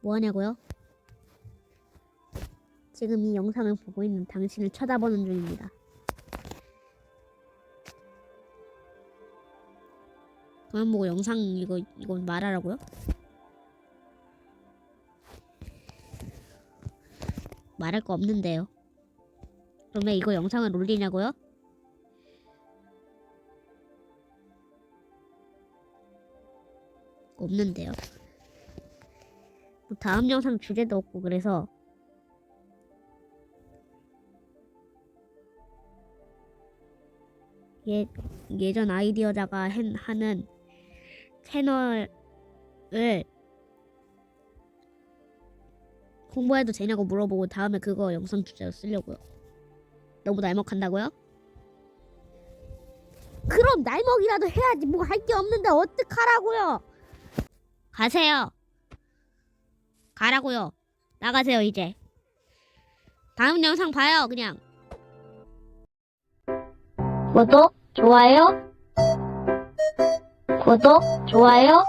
뭐 하냐고요? 지금 이 영상을 보고 있는 당신을 쳐다보는 중입니다. 그만 보고 영상 이거 이거 말하라고요? 말할 거 없는데요. 그럼 왜 이거 영상을 올리냐고요? 없는데요. 뭐 다음 영상 주제도 없고 그래서 예, 예전 아이디어자가 한, 하는 채널을 홍보해도 되냐고 물어보고 다음에 그거 영상 주제로 쓰려고요. 너무 날먹한다고요? 그럼 날먹이라도 해야지 뭐 할 게 없는데 어떡하라고요? 가세요. 가라고요. 나가세요 이제. 다음 영상 봐요 그냥. 구독, 좋아요. 구독, 좋아요.